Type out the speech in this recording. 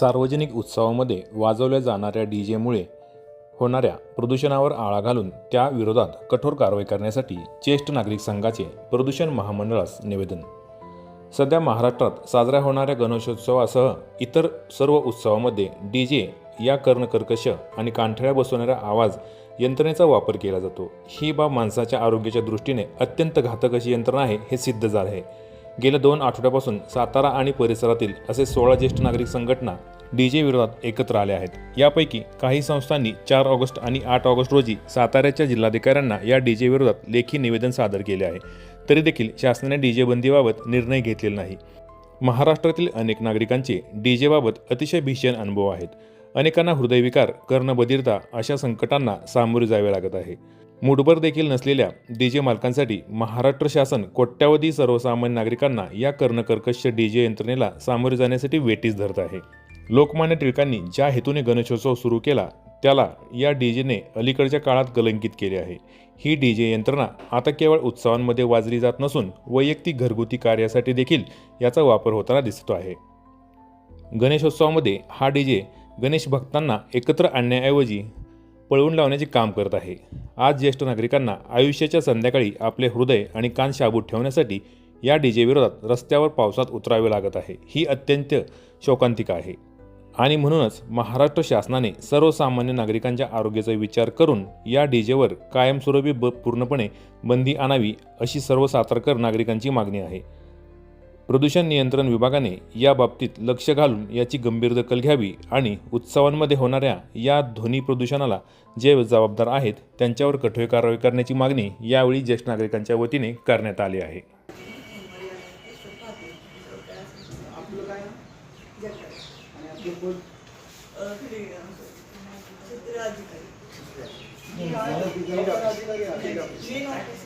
सार्वजनिक उत्सवामध्ये वाजवल्या जाणाऱ्या डी जेमुळे होणाऱ्या प्रदूषणावर आळा घालून त्या विरोधात कठोर कारवाई करण्यासाठी ज्येष्ठ नागरिक संघाचे प्रदूषण महामंडळास निवेदन. सध्या महाराष्ट्रात साजऱ्या होणाऱ्या गणेशोत्सवासह इतर सर्व उत्सवामध्ये डी जे या कर्णकर्कश आणि कानठळ्या बसवणाऱ्या आवाज यंत्रणेचा वापर केला जातो. ही बाब माणसाच्या आरोग्याच्या दृष्टीने अत्यंत घातक अशी यंत्रणा आहे हे सिद्ध झाले आहे गेल्या दोन आठवड्यापासून सातारा आणि परिसरातील असे सोळा ज्येष्ठ नागरिक संघटना डी जे विरोधात एकत्र आल्या आहेत. यापैकी काही संस्थांनी चार ऑगस्ट आणि आठ ऑगस्ट रोजी साताऱ्याच्या जिल्हाधिकाऱ्यांना या डी जे विरोधात लेखी निवेदन सादर केले आहे. तरी देखील शासनाने डी जे बंदीबाबत निर्णय घेतलेला नाही. महाराष्ट्रातील अनेक नागरिकांचे डी जेबाबत अतिशय भीषण अनुभव आहेत. अनेकांना हृदयविकार कर्णबधिरता अशा संकटांना सामोरे जावे लागत आहे. मूठभर देखील नसलेल्या डी जे मालकांसाठी महाराष्ट्र शासन कोट्यावधी सर्वसामान्य नागरिकांना या कर्णकर्कश डी जे यंत्रणेला सामोरे जाण्यासाठी वेटीस धरत आहे. लोकमान्य टिळकांनी ज्या हेतूने गणेशोत्सव सुरू केला त्याला या डी जेने अलीकडच्या काळात कलंकित केले आहे. ही डी जे यंत्रणा आता केवळ उत्सवांमध्ये वाजली जात नसून वैयक्तिक घरगुती कार्यासाठी देखील याचा वापर होताना दिसतो आहे. गणेशोत्सवामध्ये हा डी जे गणेश भक्तांना एकत्र आणण्याऐवजी पळवून लावण्याचे काम करत आहे. आज ज्येष्ठ नागरिकांना आयुष्याच्या संध्याकाळी आपले हृदय आणि कान शाबूत ठेवण्यासाठी या डी जे विरोधात रस्त्यावर पावसात उतरावे लागत आहे. ही अत्यंत शोकांतिका आहे. आणि म्हणूनच महाराष्ट्र शासनाने सर्वसामान्य नागरिकांच्या आरोग्याचा विचार करून या डी जेवर कायमस्वरूपी ब पूर्णपणे बंदी आणावी अशी सर्व सातारकर नागरिकांची मागणी आहे. प्रदूषण नियंत्रण विभागाने या बाबतीत लक्ष घालून याची गंभीर दखल घ्यावी आणि उत्सवांमध्ये होणाऱ्या या ध्वनी प्रदूषणाला जे जबाबदार आहेत त्यांच्यावर कठोर कारवाई करण्याची मागणी यावेळी ज्येष्ठ नागरिकांच्या वतीने करण्यात आली आहे. आहे.